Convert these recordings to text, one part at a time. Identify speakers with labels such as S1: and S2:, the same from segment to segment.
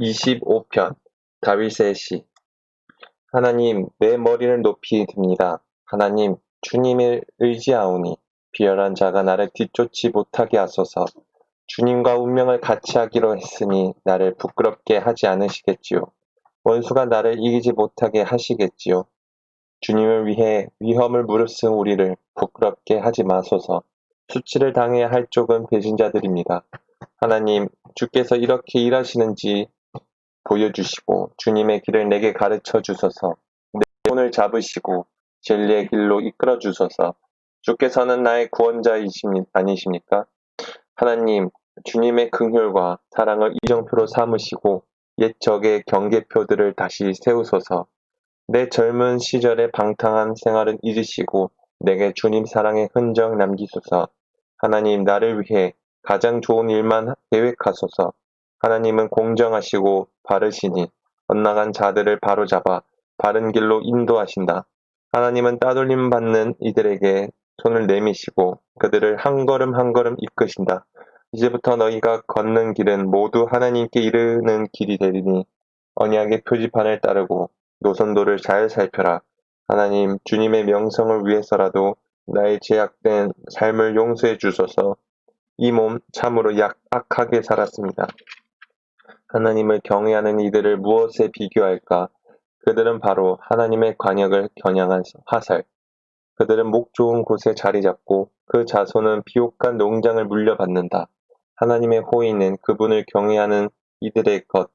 S1: 25편 다윗의 시 하나님 내 머리를 높이 듭니다. 하나님 주님을 의지하오니 비열한 자가 나를 뒤쫓지 못하게 하소서 주님과 운명을 같이 하기로 했으니 나를 부끄럽게 하지 않으시겠지요. 원수가 나를 이기지 못하게 하시겠지요. 주님을 위해 위험을 무릅쓴 우리를 부끄럽게 하지 마소서. 수치를 당해야 할 쪽은 배신자들입니다. 하나님, 주께서 이렇게 일하시는지 보여주시고 주님의 길을 내게 가르쳐 주소서. 내 손을 잡으시고 진리의 길로 이끌어 주소서. 주께서는 나의 구원자이십니 아니십니까? 하나님, 주님의 긍휼과 사랑을 이정표로 삼으시고 옛 적의 경계표들을 다시 세우소서. 내 젊은 시절의 방탕한 생활은 잊으시고 내게 주님 사랑의 흔적 남기소서. 하나님, 나를 위해 가장 좋은 일만 계획하소서. 하나님은 공정하시고 바르시니 엇나간 자들을 바로잡아 바른 길로 인도하신다. 하나님은 따돌림 받는 이들에게 손을 내미시고 그들을 한 걸음 한 걸음 이끄신다. 이제부터 너희가 걷는 길은 모두 하나님께 이르는 길이 되리니 언약의 표지판을 따르고 노선도를 잘 살펴라. 하나님 주님의 명성을 위해서라도 나의 제약된 삶을 용서해 주소서. 이 몸 참으로 약 악하게 살았습니다. 하나님을 경외하는 이들을 무엇에 비교할까? 그들은 바로 하나님의 관역을 겨냥한 화살. 그들은 목 좋은 곳에 자리 잡고 그 자손은 비옥한 농장을 물려받는다. 하나님의 호의는 그분을 경외하는 이들의 것.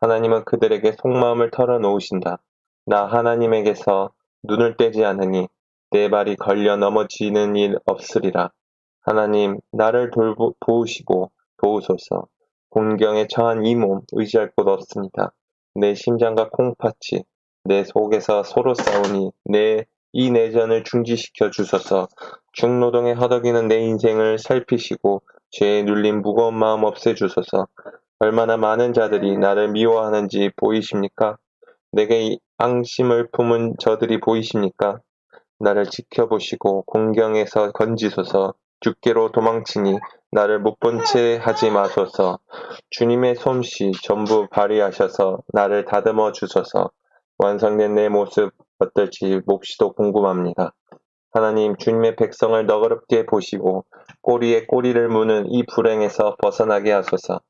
S1: 하나님은 그들에게 속마음을 털어놓으신다. 나 하나님에게서 눈을 떼지 않으니 내 발이 걸려 넘어지는 일 없으리라. 하나님, 나를 돌보시고 도우소서. 곤경에 처한 이 몸 의지할 곳 없습니다. 내 심장과 콩팥이 내 속에서 서로 싸우니 내 이 내전을 중지시켜 주소서. 중노동에 허덕이는 내 인생을 살피시고 죄에 눌린 무거운 마음 없애 주소서. 얼마나 많은 자들이 나를 미워하는지 보이십니까? 내게 앙심을 품은 저들이 보이십니까? 나를 지켜보시고 공경에서 건지소서. 주께로 도망치니 나를 못 본 채 하지 마소서. 주님의 솜씨 전부 발휘하셔서 나를 다듬어 주소서. 완성된 내 모습 어떨지 몹시도 궁금합니다. 하나님 주님의 백성을 너그럽게 보시고 꼬리에 꼬리를 무는 이 불행에서 벗어나게 하소서.